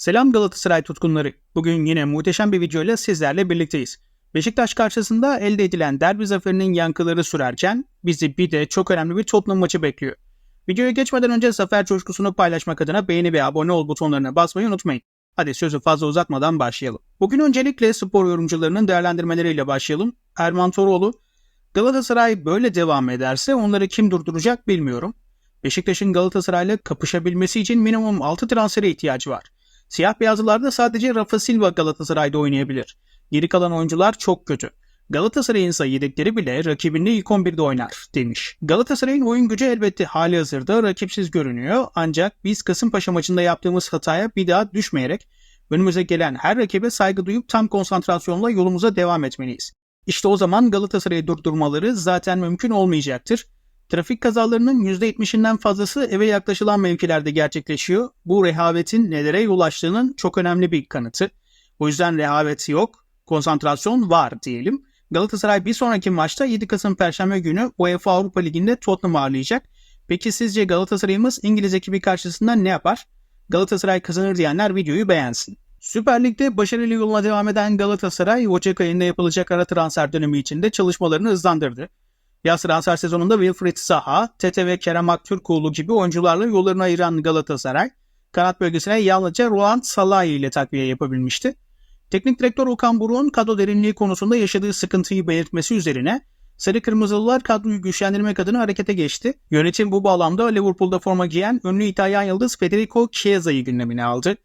Selam Galatasaray tutkunları. Bugün yine muhteşem bir videoyla sizlerle birlikteyiz. Beşiktaş karşısında elde edilen derbi zaferinin yankıları sürerken bizi bir de çok önemli bir Tottenham maçı bekliyor. Videoya geçmeden önce zafer coşkusunu paylaşmak adına beğeni ve abone ol butonlarına basmayı unutmayın. Hadi sözü fazla uzatmadan başlayalım. Bugün öncelikle spor yorumcularının değerlendirmeleriyle başlayalım. Erman Toroğlu, Galatasaray böyle devam ederse onları kim durduracak bilmiyorum. Beşiktaş'ın Galatasaray'la kapışabilmesi için minimum 6 transfere ihtiyacı var. Siyah beyazlılarda sadece Rafa Silva Galatasaray'da oynayabilir. Geri kalan oyuncular çok kötü. Galatasaray'ın ise yedekleri bile rakibinde ilk 11'de oynar demiş. Galatasaray'ın oyun gücü elbette hali hazırda rakipsiz görünüyor ancak biz Kasımpaşa maçında yaptığımız hataya bir daha düşmeyerek önümüze gelen her rakibe saygı duyup tam konsantrasyonla yolumuza devam etmeliyiz. İşte o zaman Galatasaray'ı durdurmaları zaten mümkün olmayacaktır. Trafik kazalarının %70'inden fazlası eve yaklaşılan mevkilerde gerçekleşiyor. Bu rehavetin nelere yol açtığının çok önemli bir kanıtı. O yüzden rehavet yok, konsantrasyon var diyelim. Galatasaray bir sonraki maçta 7 Kasım Perşembe günü UEFA Avrupa Ligi'nde Tottenham'ı ağırlayacak. Peki sizce Galatasaray'ımız İngiliz ekibi karşısında ne yapar? Galatasaray kazanır diyenler videoyu beğensin. Süper Lig'de başarılı yoluna devam eden Galatasaray, Ocak ayında yapılacak ara transfer dönemi içinde çalışmalarını hızlandırdı. Yaz transfer sezonunda Wilfried Zaha, Tete ve Kerem Aktürkoğlu gibi oyuncularla yollarını ayıran Galatasaray, kanat bölgesine yalnızca Roland Salahi ile takviye yapabilmişti. Teknik direktör Okan Buruk'un kadro derinliği konusunda yaşadığı sıkıntıyı belirtmesi üzerine Sarı Kırmızılılar kadroyu güçlendirmek adına harekete geçti. Yönetim bu bağlamda Liverpool'da forma giyen ünlü İtalyan yıldız Federico Chiesa'yı gündemine aldı.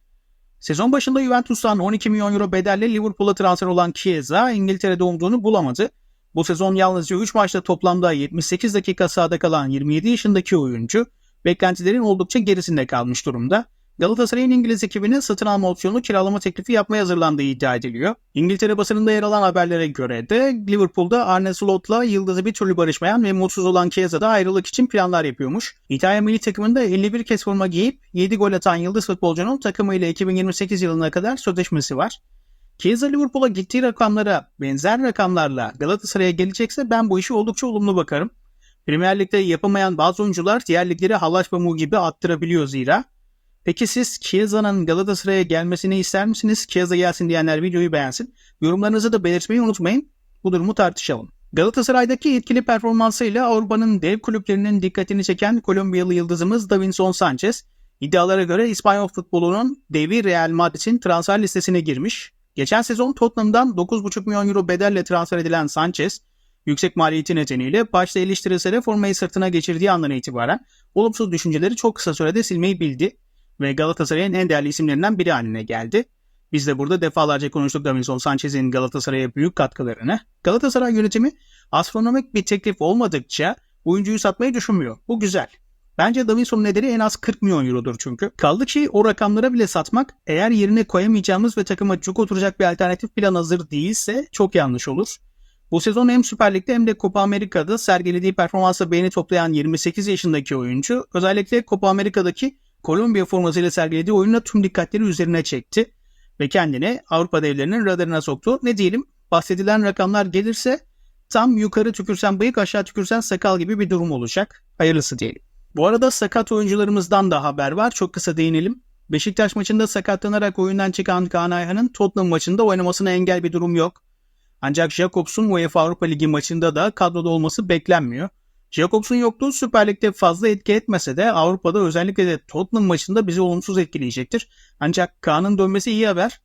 Sezon başında Juventus'tan 12 milyon euro bedelle Liverpool'a transfer olan Chiesa İngiltere'de umduğunu bulamadı. Bu sezon yalnızca 3 maçta toplamda 78 dakika sahada kalan 27 yaşındaki oyuncu beklentilerin oldukça gerisinde kalmış durumda. Galatasaray'ın İngiliz ekibine satın alma opsiyonu kiralama teklifi yapmaya hazırlandığı iddia ediliyor. İngiltere basınında yer alan haberlere göre de Liverpool'da Arne Slot'la yıldızı bir türlü barışmayan ve mutsuz olan Chiesa'da ayrılık için planlar yapıyormuş. İtalya milli takımında 51 kez forma giyip 7 gol atan yıldız futbolcunun takımıyla 2028 yılına kadar sözleşmesi var. Chiesa Liverpool'a gittiği rakamlara benzer rakamlarla Galatasaray'a gelecekse ben bu işi oldukça olumlu bakarım. Premier Lig'de yapamayan bazı oyuncular diğer ligleri halaç pamuğu gibi attırabiliyor zira. Peki siz Chiesa'nın Galatasaray'a gelmesini ister misiniz? Chiesa gelsin diyenler videoyu beğensin. Yorumlarınızı da belirtmeyi unutmayın. Bu durumu tartışalım. Galatasaray'daki etkili performansıyla Avrupa'nın dev kulüplerinin dikkatini çeken Kolombiyalı yıldızımız Davinson Sanchez, iddialara göre İspanyol futbolunun devi Real Madrid'in transfer listesine girmiş. Geçen sezon Tottenham'dan 9,5 milyon euro bedelle transfer edilen Sanchez, yüksek maliyeti nedeniyle başta eleştirilse de formayı sırtına geçirdiği andan itibaren olumsuz düşünceleri çok kısa sürede silmeyi bildi ve Galatasaray'ın en değerli isimlerinden biri haline geldi. Biz de burada defalarca konuştuk Davinson Sanchez'in Galatasaray'a büyük katkılarını. Galatasaray yönetimi astronomik bir teklif olmadıkça oyuncuyu satmayı düşünmüyor. Bu güzel. Bence Davinson'un ederi en az 40 milyon eurodur çünkü. Kaldı ki o rakamlara bile satmak eğer yerine koyamayacağımız ve takıma çok oturacak bir alternatif plan hazır değilse çok yanlış olur. Bu sezon hem Süper Lig'de hem de Copa Amerika'da sergilediği performansa beğeni toplayan 28 yaşındaki oyuncu özellikle Copa Amerika'daki Kolombiya formasıyla sergilediği oyunla tüm dikkatleri üzerine çekti ve kendini Avrupa devlerinin radarına soktu. Ne diyelim bahsedilen rakamlar gelirse tam yukarı tükürsen bıyık aşağı tükürsen sakal gibi bir durum olacak. Hayırlısı diyelim. Bu arada sakat oyuncularımızdan da haber var. Çok kısa değinelim. Beşiktaş maçında sakatlanarak oyundan çıkan Kaan Ayhan'ın Tottenham maçında oynamasına engel bir durum yok. Ancak Jacobs'un UEFA Avrupa Ligi maçında da kadroda olması beklenmiyor. Jacobs'un yokluğu Süper Lig'de fazla etki etmese de Avrupa'da özellikle de Tottenham maçında bizi olumsuz etkileyecektir. Ancak Kaan'ın dönmesi iyi haber.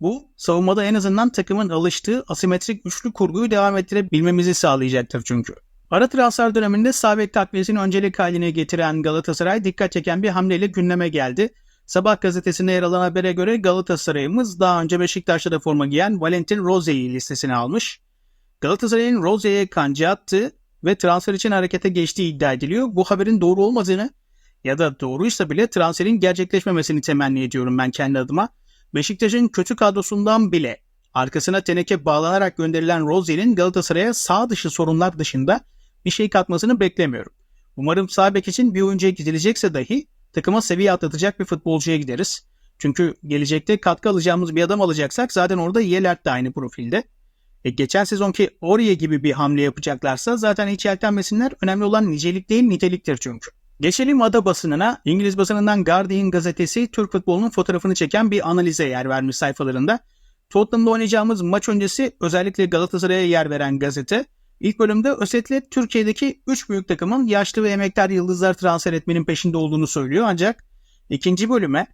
Bu savunmada en azından takımın alıştığı asimetrik üçlü kurguyu devam ettirebilmemizi sağlayacaktır çünkü. Ara transfer döneminde Sabek takviyesini öncelik haline getiren Galatasaray dikkat çeken bir hamleyle gündeme geldi. Sabah gazetesinde yer alan habere göre Galatasaray'ımız daha önce Beşiktaş'ta da forma giyen Valentin Roze'yi listesine almış. Galatasaray'ın Roze'ye kancı attı ve transfer için harekete geçtiği iddia ediliyor. Bu haberin doğru olmadığını ya da doğruysa bile transferin gerçekleşmemesini temenni ediyorum ben kendi adıma. Beşiktaş'ın kötü kadrosundan bile arkasına teneke bağlanarak gönderilen Rozier'in Galatasaray'a sağ dışı sorunlar dışında bir şey katmasını beklemiyorum. Umarım sağ bek için bir oyuncuya gidilecekse dahi takıma seviye atlatacak bir futbolcuya gideriz. Çünkü gelecekte katkı alacağımız bir adam alacaksak zaten orada Yelert de aynı profilde. E, geçen sezonki Oriye gibi bir hamle yapacaklarsa zaten hiç yeltenmesinler. Önemli olan nicelik değil niteliktir çünkü. Geçelim ada basınına. İngiliz basınından Guardian gazetesi Türk futbolunun fotoğrafını çeken bir analize yer vermiş sayfalarında. Tottenham'da oynayacağımız maç öncesi özellikle Galatasaray'a yer veren gazete ilk bölümde özetle Türkiye'deki 3 büyük takımın yaşlı ve emektar yıldızlar transfer etmenin peşinde olduğunu söylüyor ancak ikinci bölüme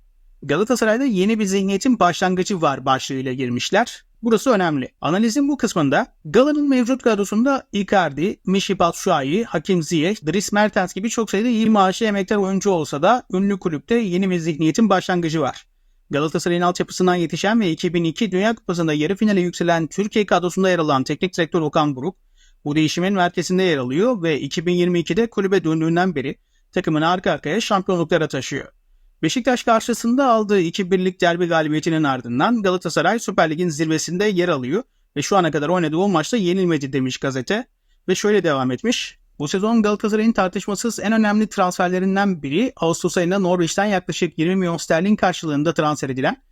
Galatasaray'da yeni bir zihniyetin başlangıcı var başlığıyla girmişler. Burası önemli. Analizin bu kısmında Gala'nın mevcut kadrosunda Icardi, Michy Batshuayi, Hakim Ziyech, Dries Mertens gibi çok sayıda iyi maaşlı emektar oyuncu olsa da ünlü kulüpte yeni bir zihniyetin başlangıcı var. Galatasaray'ın altyapısından yetişen ve 2002 Dünya Kupası'nda yarı finale yükselen Türkiye kadrosunda yer alan teknik direktör Okan Buruk, bu değişimin merkezinde yer alıyor ve 2022'de kulübe döndüğünden beri takımını arka arkaya şampiyonluklara taşıyor. Beşiktaş karşısında aldığı 2-1'lik derbi galibiyetinin ardından Galatasaray Süper Lig'in zirvesinde yer alıyor ve şu ana kadar oynadığı o maçta yenilmedi demiş gazete ve şöyle devam etmiş. Bu sezon Galatasaray'ın tartışmasız en önemli transferlerinden biri Ağustos ayında Norwich'ten yaklaşık 20 milyon sterlin karşılığında transfer edilen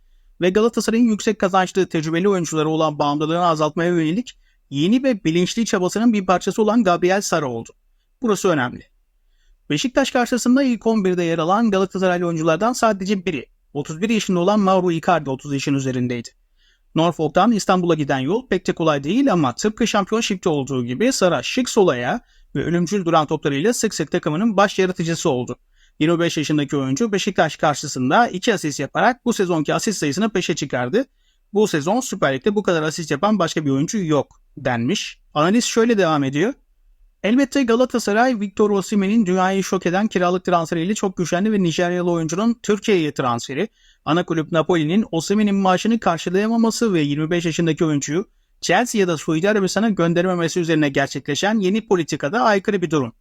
ve Galatasaray'ın yüksek kazançlı tecrübeli oyuncuları olan bağımlılığını azaltmaya yönelik yeni ve bilinçli çabasının bir parçası olan Gabriel Sara oldu. Burası önemli. Beşiktaş karşısında ilk 11'de yer alan Galatasaraylı oyunculardan sadece biri. 31 yaşında olan Mauro Icardi 30 yaşın üzerindeydi. Norfolk'tan İstanbul'a giden yol pek de kolay değil ama tıpkı Championship'te olduğu gibi Sara şık solaya ve ölümcül duran toplarıyla sık sık takımının baş yaratıcısı oldu. 25 yaşındaki oyuncu Beşiktaş karşısında 2 asist yaparak bu sezonki asist sayısını peşe çıkardı. Bu sezon Süper Lig'de bu kadar asist yapan başka bir oyuncu yok denmiş. Analiz şöyle devam ediyor. Elbette Galatasaray Victor Osimhen'in dünyayı şok eden kiralık transferiyle çok güçlendi ve Nijeryalı oyuncunun Türkiye'ye transferi, ana kulüp Napoli'nin Osimhen'in maaşını karşılayamaması ve 25 yaşındaki oyuncuyu Chelsea ya da Suudi Arabistan'a göndermemesi üzerine gerçekleşen yeni politikada aykırı bir durum.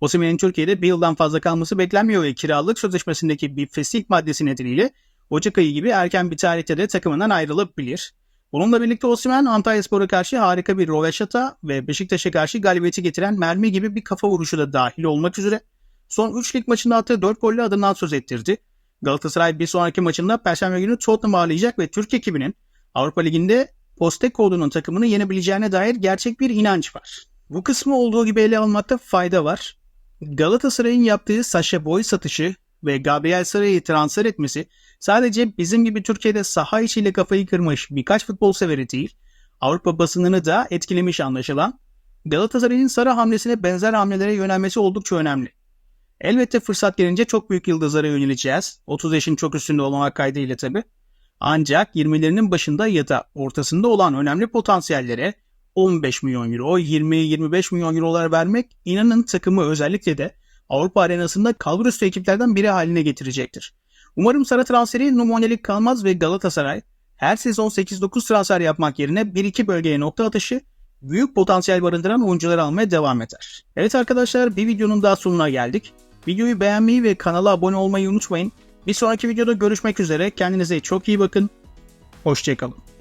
Osimhen'in Türkiye'de bir yıldan fazla kalması beklenmiyor ve kiralık sözleşmesindeki bir fesih maddesi nedeniyle Ocak ayı gibi erken bir tarihte de takımından ayrılabilir. Bununla birlikte Osimhen Antalyaspor'a karşı harika bir roveşata ve Beşiktaş'a karşı galibiyeti getiren mermi gibi bir kafa vuruşu da dahil olmak üzere son 3 lig maçında attığı 4 golle adından söz ettirdi. Galatasaray bir sonraki maçında Perşembe günü Tottenham'ı ağırlayacak ve Türk ekibinin Avrupa Ligi'nde Postecoglou'nun takımını yenebileceğine dair gerçek bir inanç var. Bu kısmı olduğu gibi ele almakta fayda var. Galatasaray'ın yaptığı Sasha Boy satışı ve Gabriel Sara'yı transfer etmesi sadece bizim gibi Türkiye'de saha içiyle kafayı kırmış birkaç futbol severi değil, Avrupa basınını da etkilemiş anlaşılan, Galatasaray'ın Sara hamlesine benzer hamlelere yönelmesi oldukça önemli. Elbette fırsat gelince çok büyük yıldızlara yöneleceğiz. 30 yaşın çok üstünde olmamak kaydıyla tabi. Ancak 20'lerinin başında ya da ortasında olan önemli potansiyellere 15 milyon euro, 20-25 milyon eurolar vermek inanın takımı özellikle de Avrupa arenasında kalburüstü ekiplerden biri haline getirecektir. Umarım Sara transferi numunelik kalmaz ve Galatasaray her sezon 8-9 transfer yapmak yerine 1-2 bölgeye nokta atışı büyük potansiyel barındıran oyuncuları almaya devam eder. Evet arkadaşlar bir videonun daha sonuna geldik. Videoyu beğenmeyi ve kanala abone olmayı unutmayın. Bir sonraki videoda görüşmek üzere. Kendinize çok iyi bakın. Hoşçakalın.